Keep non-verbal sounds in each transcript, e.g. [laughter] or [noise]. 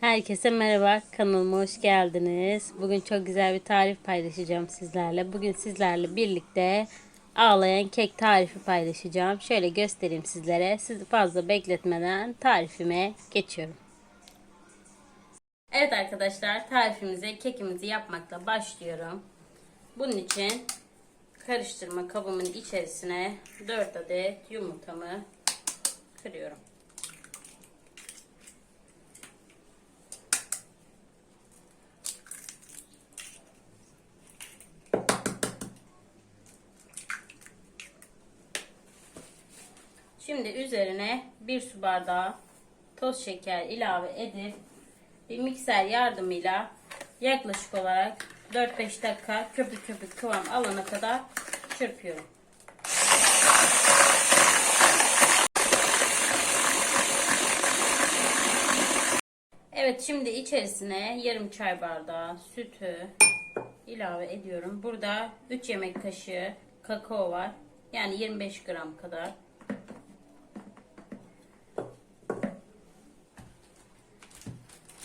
Herkese merhaba, kanalıma hoş geldiniz. Bugün çok güzel bir tarif paylaşacağım sizlerle. Bugün sizlerle birlikte ağlayan kek tarifi paylaşacağım. Şöyle göstereyim sizlere. Sizi fazla bekletmeden tarifime geçiyorum. Evet arkadaşlar, tarifimize kekimizi yapmakla başlıyorum. Bunun için karıştırma kabımın içerisine 4 adet yumurtamı kırıyorum. Şimdi üzerine bir su bardağı toz şeker ilave edip bir mikser yardımıyla yaklaşık olarak 4-5 dakika köpük köpük kıvam alana kadar çırpıyorum. Evet şimdi içerisine yarım çay bardağı sütü ilave ediyorum. Burada 3 yemek kaşığı kakao var. Yani 25 gram kadar.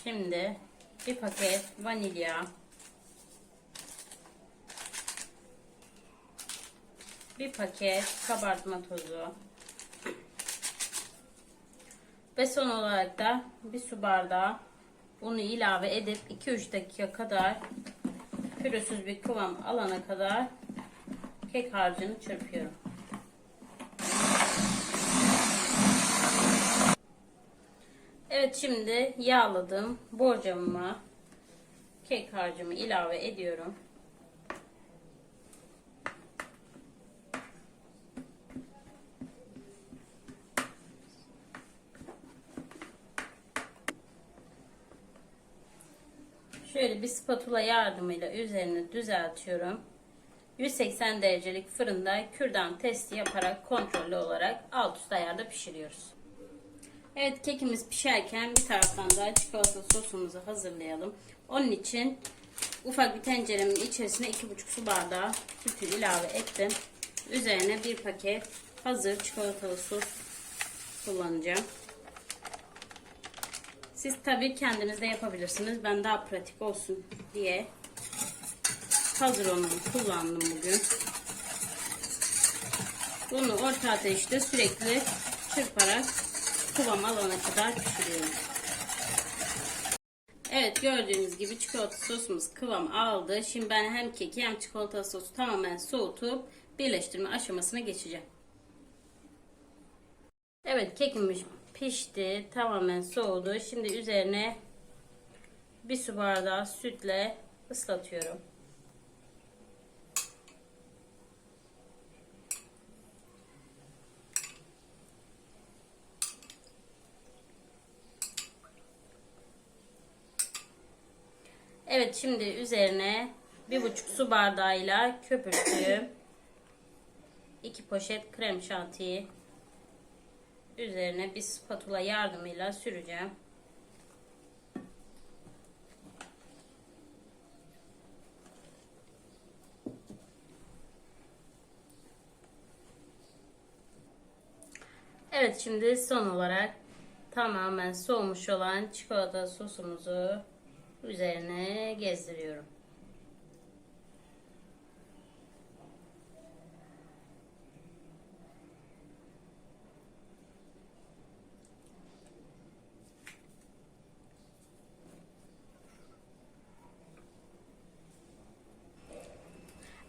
Şimdi bir paket vanilya. Bir paket kabartma tozu. Ve son olarak da bir su bardağı unu ilave edip 2-3 dakika kadar pürüzsüz bir kıvam alana kadar kek harcını çırpıyorum. Evet şimdi yağladım borcamıma kek harcımı ilave ediyorum. Şöyle bir spatula yardımıyla üzerine düzeltiyorum. 180 derecelik fırında kürdan testi yaparak kontrollü olarak alt üst ayarda pişiriyoruz. Evet kekimiz pişerken bir taraftan da çikolata sosumuzu hazırlayalım. Onun için ufak bir tenceremin içerisine 2,5 su bardağı sütü ilave ettim. Üzerine bir paket hazır çikolatalı sos kullanacağım. Siz tabii kendiniz de yapabilirsiniz. Ben daha pratik olsun diye hazır onu kullandım bugün. Bunu orta ateşte sürekli çırparak kıvam alana kadar pişiriyorum. Evet gördüğünüz gibi çikolata sosumuz kıvam aldı. Şimdi ben hem keki hem çikolata sosu tamamen soğutup birleştirme aşamasına geçeceğim. Evet kekimiz pişti. Tamamen soğudu. Şimdi üzerine bir su bardağı sütle ıslatıyorum. Evet şimdi üzerine bir buçuk su bardağıyla köpürttüğüm [clears throat] iki poşet krem şantiyi üzerine bir spatula yardımıyla süreceğim. Evet şimdi son olarak tamamen soğumuş olan çikolata sosumuzu üzerine gezdiriyorum.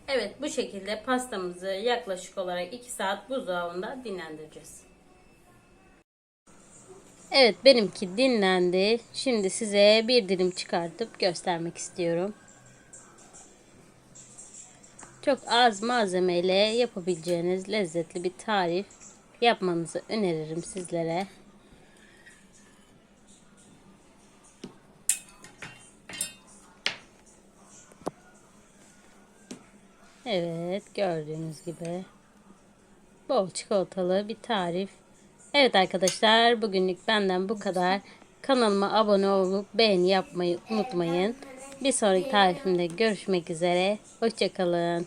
Evet bu şekilde pastamızı yaklaşık olarak 2 saat buzdolabında dinlendireceğiz. Evet benimki dinlendi. Şimdi size bir dilim çıkartıp göstermek istiyorum. Çok az malzemeyle yapabileceğiniz lezzetli bir tarif yapmanızı öneririm sizlere. Evet gördüğünüz gibi bol çikolatalı bir tarif. Evet arkadaşlar bugünlük benden bu kadar. Kanalıma abone olup beğeni yapmayı unutmayın. Bir sonraki tarifimde görüşmek üzere. Hoşçakalın.